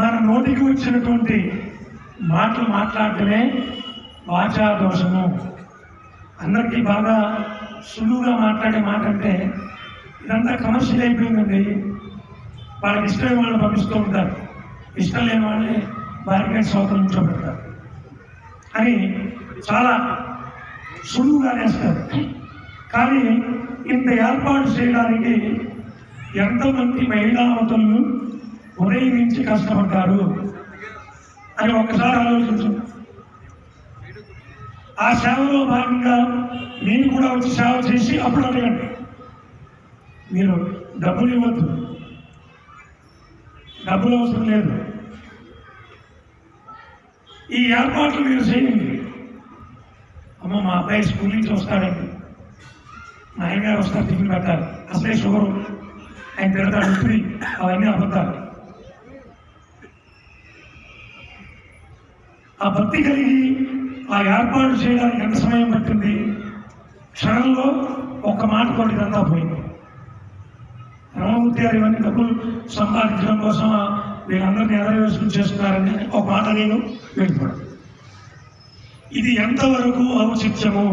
మన నోటికి వచ్చినటువంటి మాటలు మాట్లాడటమే వాచా దోషము అందరికీ బాగా సులువుగా మాట్లాడే మాట అంటే ఇదంతా కమర్షియల్ అయిపోయిందండి. వాళ్ళకి ఇష్టమైన వాళ్ళని పంపిస్తూ ఉంటారు. ఇష్టం లేని వాళ్ళని బారికేడ్ సౌకర్యం అని చాలా సులువుగా వేస్తారు కానీ ఇంత ఏర్పాటు చేయడానికి ఎంతమంది మహిళావతులను ఒరే నుంచి కష్టపడ్డారు అని ఒక్కసారి ఆలోచించు. ఆ సేవలో భాగంగా నేను కూడా వచ్చి సేవ చేసి అప్పుడు అడగండి. మీరు డబ్బులు ఇవ్వద్దు. డబ్బులు అవసరం లేదు. ఈ ఏర్పాట్లు మీరు చేయండి. అమ్మ మా అబ్బాయి స్కూల్ నుంచి వస్తాడండి. మా ఆయన గారు వస్తారు టిఫిన్ పెట్టాలి. అసలే షుగరు. ఆయన తిడతాడు ఉప్పిరి అవన్నీ అబద్ధాలు. ఆ భక్తి కలిగి ఆ ఏర్పాటు చేయడానికి ఎంత సమయం పట్టింది? క్షణంలో ఒక్క మాట కొట్టి ఇదంతా పోయింది. రామమూర్తి గారు ఇవన్నీ డబ్బులు సంపాదించడం కోసం వీళ్ళందరినీ ఎదరవేసుకుని చేస్తున్నారని ఒక మాట నేను వెళ్ళిపోవడం ఇది ఎంతవరకు ఔచిత్యము